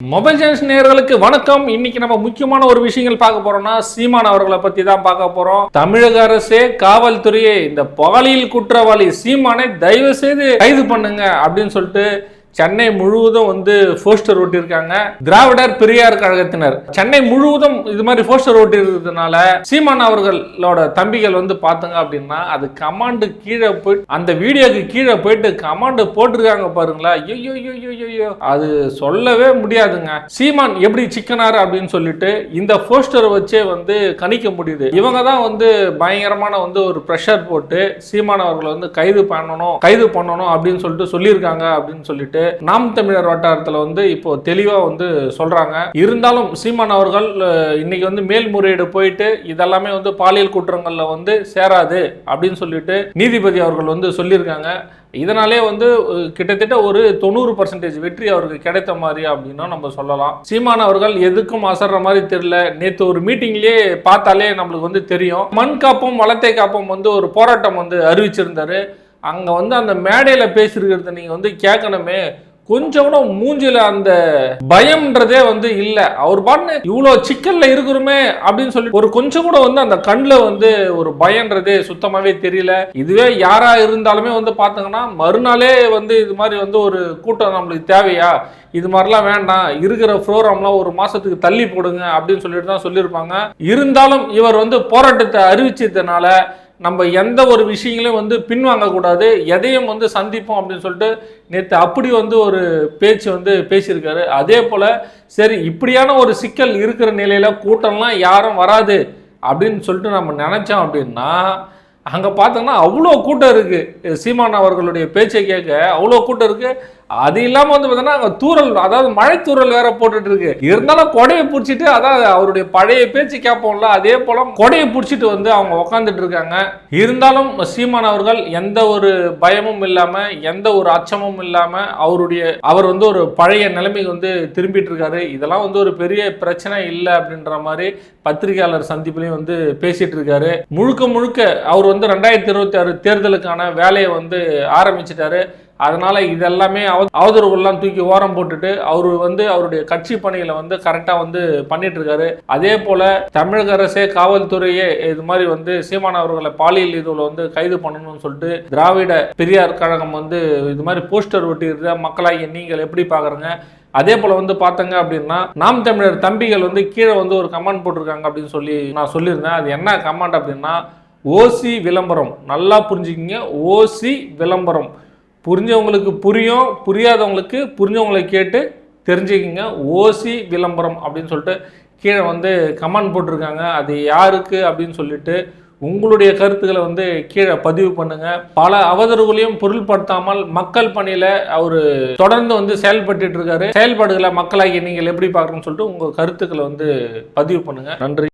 Mobile channels நேர்களுக்கு வணக்கம். இன்னைக்கு நம்ம முக்கியமான ஒரு விஷயங்கள் பார்க்க போறோம்னா சீமான் அவர்களை பத்தி தான் பார்க்க போறோம். தமிழக அரசே காவல்துறையே இந்த பாலியல் குற்றவாளி சீமானை தயவு செய்து கைது பண்ணுங்க அப்படின்னு சொல்லிட்டு சென்னை முழுவதும் வந்து போஸ்டர் ஒட்டியிருக்காங்க திராவிடர் பெரியார் கழகத்தினர். சென்னை முழுவதும் இது மாதிரி போஸ்டர் ஒட்டியிருக்கிறதுனால சீமான் அவர்களோட தம்பிகள் வந்து பார்த்தாங்க அப்படின்னா அது கமாண்டு கீழே போய் அந்த வீடியோக்கு கீழே போயிட்டு கமாண்டு போட்டிருக்காங்க பாருங்களா ஐயோ ஐயோ அது சொல்லவே முடியாதுங்க. சீமான் எப்படி சிக்கனார் அப்படின்னு சொல்லிட்டு இந்த போஸ்டரை வச்சே வந்து கணிக்க முடியுது. இவங்க தான் வந்து பயங்கரமான வந்து ஒரு ப்ரெஷர் போட்டு சீமான் அவர்களை வந்து கைது பண்ணணும் கைது பண்ணணும் அப்படின்னு சொல்லிட்டு சொல்லியிருக்காங்க அப்படின்னு சொல்லிட்டு நாம் தமிழர் வட்டாரத்தில் வந்து இப்போ தெளிவாக வந்து சொல்றாங்க. இருந்தாலும் சீமான் அவர்கள் இன்னைக்கு வந்து மேல்முறையீடு போயிட்டு இதெல்லாமே வந்து பாலியல் குற்றங்களில் வந்து சேராது அப்படின்னு சொல்லிட்டு நீதிபதி அவர்கள் வந்து சொல்லியிருக்காங்க. இதனாலே வந்து கிட்டத்தட்ட ஒரு தொண்ணூறு பர்சன்டேஜ் வெற்றி அவருக்கு கிடைத்த மாதிரி அப்படின்னா நம்ம சொல்லலாம். சீமான் அவர்கள் எதுக்கும் அசர்ற மாதிரி தெரியல. நேற்று ஒரு மீட்டிங்லயே பார்த்தாலே நம்மளுக்கு வந்து தெரியும். மண் காப்போம் வளத்தை காப்போம் வந்து ஒரு போராட்டம் வந்து அறிவிச்சிருந்தாரு. அங்கே வந்து அந்த மேடையில் பேசியிருக்கிறத நீங்கள் வந்து கேட்கணுமே கொஞ்சம் கூட மூஞ்சில அந்த பயம்ன்றதே வந்து இல்லை. அவர் பாட்டு இவ்வளோ சிக்கல்ல இருக்கிறோமே அப்படின்னு சொல்லி ஒரு கொஞ்சம் கூட வந்து அந்த கண்ணில் வந்து ஒரு பயம்ன்றதே சுத்தமாகவே தெரியல. இதுவே யாரா இருந்தாலுமே வந்து பார்த்தோங்கன்னா மறுநாளே வந்து இது மாதிரி வந்து ஒரு கூட்டம் நம்மளுக்கு தேவையா? இது மாதிரிலாம் வேண்டாம். இருக்கிற ப்ரோக்ராம்லாம் ஒரு மாசத்துக்கு தள்ளி போடுங்க அப்படின்னு சொல்லிட்டு தான் சொல்லியிருப்பாங்க. இருந்தாலும் இவர் வந்து போராட்டத்தை அறிவிச்சதுனால நம்ம எந்த ஒரு விஷயங்களையும் வந்து பின்வாங்கக்கூடாது எதையும் வந்து சந்திப்போம் அப்படின்னு சொல்லிட்டு நேற்று அப்படி வந்து ஒரு பேச்சு வந்து பேசியிருக்காரு. அதே போல் சரி இப்படியான ஒரு சிக்கல் இருக்கிற நிலையில் கூட்டம்லாம் யாரும் வராது அப்படின்னு சொல்லிட்டு நம்ம நினச்சோம் அப்படின்னா அங்கே பார்த்தோம்னா அவ்வளோ கூட்டம் இருக்குது சீமான் அவர்களுடைய பேச்சை கேட்க அவ்வளோ கூட்டம் இருக்குது அது இல்லாமல் வந்து பார்த்தோன்னா அங்கே தூரல் அதாவது மழை தூரல் வேற போட்டுட்டு இருக்கு. இருந்தாலும் கொடையை பிடிச்சிட்டு அதாவது அவருடைய பழைய பேச்சு கேட்போம்ல அதே போல கொடையை பிடிச்சிட்டு வந்து அவங்க உக்காந்துட்டு இருக்காங்க. இருந்தாலும் சீமான் அவர்கள் எந்த ஒரு பயமும் இல்லாம எந்த ஒரு அச்சமும் இல்லாம அவருடைய அவர் வந்து ஒரு பழைய நிலைமைக்கு வந்து திரும்பிட்டு இருக்காரு. இதெல்லாம் வந்து ஒரு பெரிய பிரச்சனை இல்லை அப்படின்ற மாதிரி பத்திரிகையாளர் சந்திப்புலையும் வந்து பேசிட்டு இருக்காரு. முழுக்க முழுக்க அவர் வந்து ரெண்டாயிரத்தி இருபத்தி ஆறு தேர்தலுக்கான வேலையை வந்து ஆரம்பிச்சிட்டாரு. அதனால் இதெல்லாமே அவ- அவதூறுகள்லாம் தூக்கி ஓரம் போட்டுட்டு அவர் வந்து அவருடைய கட்சி பணிகளை வந்து கரெக்டாக வந்து பண்ணிட்டு இருக்காரு அதே போல் தமிழக அரசே காவல்துறையே இது மாதிரி வந்து சீமான் அவர்களை பாலியல் இதுவில் வந்து கைது பண்ணணும்னு சொல்லிட்டு திராவிட பெரியார் கழகம் வந்து இது மாதிரி போஸ்டர் ஒட்டியிருந்த மக்களாகிய நீங்கள் எப்படி பார்க்குறீங்க அதே போல வந்து பார்த்தங்க அப்படின்னா நாம் தமிழர் தம்பிகள் வந்து கீழே வந்து ஒரு கமெண்ட் போட்டிருக்காங்க அப்படின்னு சொல்லி நான் சொல்லியிருந்தேன். அது என்ன கமெண்ட் அப்படின்னா ஓசி விளம்பரம். நல்லா புரிஞ்சுக்கிங்க. ஓசி விளம்பரம். புரிஞ்சவங்களுக்கு புரியும் புரியாதவங்களுக்கு புரிஞ்சவங்களை கேட்டு தெரிஞ்சுக்கிங்க. ஓசி விளம்பரம் அப்படின்னு சொல்லிட்டு கீழே வந்து கமெண்ட் போட்டிருக்காங்க. அது யாருக்கு அப்படின்னு சொல்லிட்டு உங்களுடைய கருத்துக்களை வந்து கீழே பதிவு பண்ணுங்கள் பல அவதறுகளையும் பொருள்படுத்தாமல் மக்கள் பணியில் அவர் தொடர்ந்து வந்து செயல்பட்டு இருக்காரு. செயல்பாடுகளை மக்களாகி நீங்கள் எப்படி பார்க்கணும்னு சொல்லிட்டு உங்கள் கருத்துக்களை வந்து பதிவு பண்ணுங்கள் நன்றி.